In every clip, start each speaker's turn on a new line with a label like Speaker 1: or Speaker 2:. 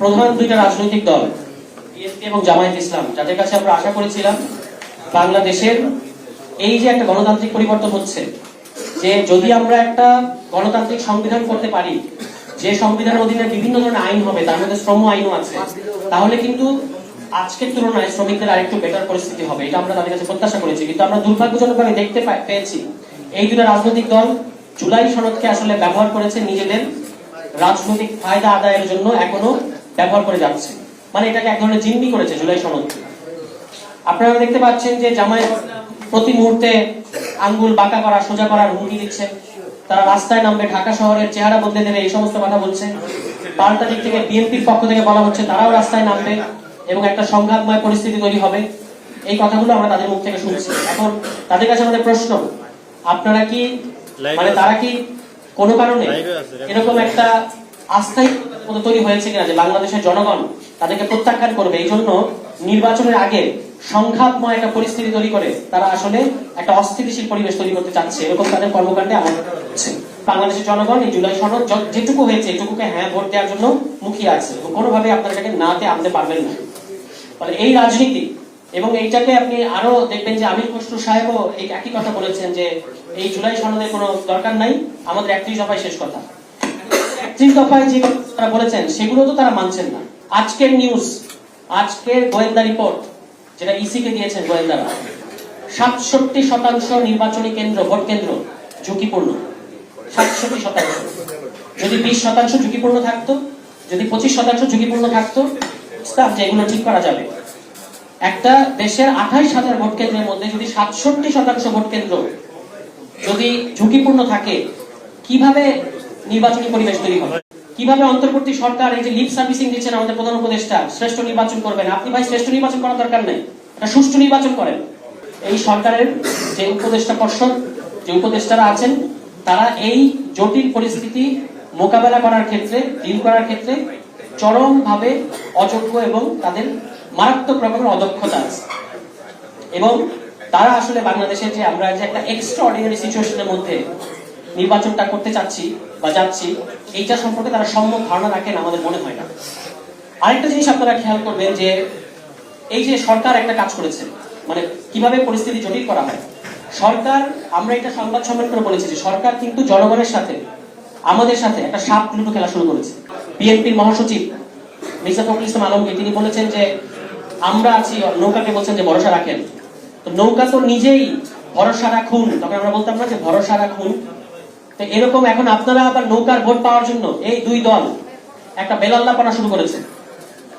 Speaker 1: প্রধান দুইটা রাজনৈতিক দল, বিএনপি এবং জামায়াত ইসলাম, যাদের কাছে আমরা আশা করেছিলাম বাংলাদেশের এই যে একটা গণতান্ত্রিক পরিবর্তন হচ্ছে, যে যদি আমরা একটা গণতান্ত্রিক সংবিধান করতে পারি, যে সংবিধানের অধীনে বিভিন্ন ধরনের আইন হবে, তার মধ্যে শ্রম আইনও আছে, তাহলে কিন্তু আজকের তুলনায় শ্রমিকদের আরেকটু বেটার পরিস্থিতি হবে। এটা আমরা তাদের কাছে প্রত্যাশা করেছি। কিন্তু আমরা দুর্ভাগ্যজনকভাবে দেখতে পেয়েছি, এই দুটো রাজনৈতিক দল জুলাই সনদকে আসলে ব্যবহার করেছে নিজেদের রাজনৈতিক ফায়দা আদায়ের জন্য এখনও ব্যবহার করে যাচ্ছে। মানে এটাকে এক ধরনের জিম্মি করেছে জুলাই সনদ। আপনারা দেখতে পাচ্ছেন যে জামায়াত প্রতি মুহূর্তে আঙ্গুল বাঁকা করা সোজা করার হুমকি দিচ্ছে। তারা রাস্তায় নামবে ঢাকা শহরের চেহারা বদলে দেবে এই সমস্ত কথা বলছে। পাল্টা দিক থেকে বিএনপির পক্ষ থেকে বলা হচ্ছে তারাও রাস্তায় নামবে এবং একটা সংঘাতময় পরিস্থিতি তৈরি হবে। এই কথাগুলো আমরা তাদের মুখ থেকে শুনছি। এখন তাদের কাছে আমাদের প্রশ্ন আপনারা কি মানে তারা কি কোনো কারণে এরকম একটা আস্থাই মতো তৈরি হয়েছে কিনা যে বাংলাদেশের জনগণ তাদেরকে প্রত্যাখ্যান করবে, এই জন্য নির্বাচনের আগে সংঘাতময় একটা পরিস্থিতি তৈরি করে তারা আসলে একটা অস্থিতিশীল পরিবেশ তৈরি করতে চাচ্ছে। এরকম তাদের কর্মকাণ্ডে আমার হচ্ছে। বাংলাদেশের জনগণ এই জুলাই সনদ যেটুকু হয়েছে, এটুকুকে হ্যাঁ ভোট দেওয়ার জন্য মুখিয়ে আছে। এবং কোনোভাবে আপনারা এটাকে নাতে আনতে পারবেন না। ফলে এই রাজনীতি এবং এইটাকে আপনি আরও দেখবেন যে আমির খসরু সাহেবও এই একই কথা বলেছেন যে এই জুলাই সনদের কোনো দরকার নাই। আমাদের একত্রিশ দফায় শেষ কথা। একত্রিশ দফায় যে তারা বলেছেন, সেগুলো তো তারা মানছেন না। আজকের নিউজ আজকের গোয়েন্দা রিপোর্ট যেটা ইসি কে দিয়েছেন গোয়েন্দারা, সাতষট্টি শতাংশ নির্বাচনী কেন্দ্র, ভোট কেন্দ্র ঝুঁকিপূর্ণ। সাতষট্টি শতাংশ। যদি বিশ শতাংশ ঝুঁকিপূর্ণ থাকতো, যদি পঁচিশ শতাংশ ঝুঁকিপূর্ণ থাকতো বুঝতাম যে এগুলো ঠিক করা যাবে। একটা দেশের আঠাইশ হাজার ভোট কেন্দ্রের মধ্যে যদি সাতষট্টি শতাংশ ভোট কেন্দ্র যদি ঝুঁকিপূর্ণ থাকে, কীভাবে নির্বাচনী পরিবেশ তৈরি হবে। কীভাবে অন্তর্বর্তী সরকার এই যে লিপ সার্ভিসিং দিচ্ছেন আমাদের প্রধান উপদেষ্টা, শ্রেষ্ঠ নির্বাচন করবেন? আপনি ভাই, শ্রেষ্ঠ নির্বাচন করার দরকার নেই। সুষ্ঠু নির্বাচন করেন। এই সরকারের যে উপদেষ্টা পর্ষদ, যে উপদেষ্টারা আছেন, তারা এই জটিল পরিস্থিতি মোকাবেলা করার ক্ষেত্রে ডিল করার ক্ষেত্রে চরমভাবে অযোগ্য এবং তাদের মারাত্মক রকমের অদক্ষতা আছে। এবং তারা আসলে বাংলাদেশের যে আমরা যে একটা এক্সট্রা অর্ডিনারি সিচুয়েশনের মধ্যে নির্বাচনটা করতে চাচ্ছি বা যাচ্ছি, এইটা সম্পর্কে তারা সম্যক ধারণা রাখেন আমাদের মনে হয় না। আরেকটা জিনিস আপনারা খেয়াল করবেন যে, এই যে সরকার একটা কাজ করেছে মানে কীভাবে পরিস্থিতি জটিল করা হয়। সরকার, আমরা এটা সংবাদ সম্মেলন করে বলেছি যে, সরকার কিন্তু জনগণের সাথে, আমাদের সাথে একটা সাপ লুডো খেলা শুরু করেছে। বিএনপির মহাসচিব মির্জা ফখরুল ইসলাম আলমকে তিনি বলেছেন যে, আমরা আছি, নৌকাকে বলছেন যে ভরসা রাখেন। তো নৌকা তো নিজেই ভরসা রাখুন, তখন আমরা বলতাম না যে ভরসা রাখুন এরকম এখন আপনারা আবার নৌকার ভোট পাওয়ার জন্য এই দুই দল একটা বেলাল্লা শুরু করেছে।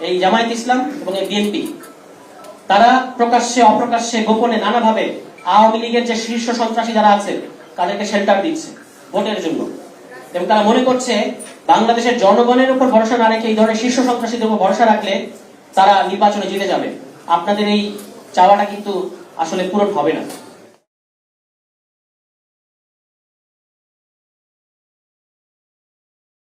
Speaker 1: এই জামায়াত ইসলাম এবং এই বিএনপি। তারা প্রকাশ্যে, অপ্রকাশ্যে, গোপনে, নানাভাবে আওয়ামী লীগের যে শীর্ষ সন্ত্রাসী যারা আছে, তাদেরকে শেল্টার দিচ্ছে ভোটের জন্য। এবং তারা মনে করছে বাংলাদেশের জনগণের উপর ভরসা না রেখে এই ধরনের শীর্ষ সন্ত্রাসীদের উপর ভরসা রাখলে তারা নির্বাচনে জিতে যাবে। আপনাদের এই চাওয়াটা কিন্তু আসলে পূরণ হবে না।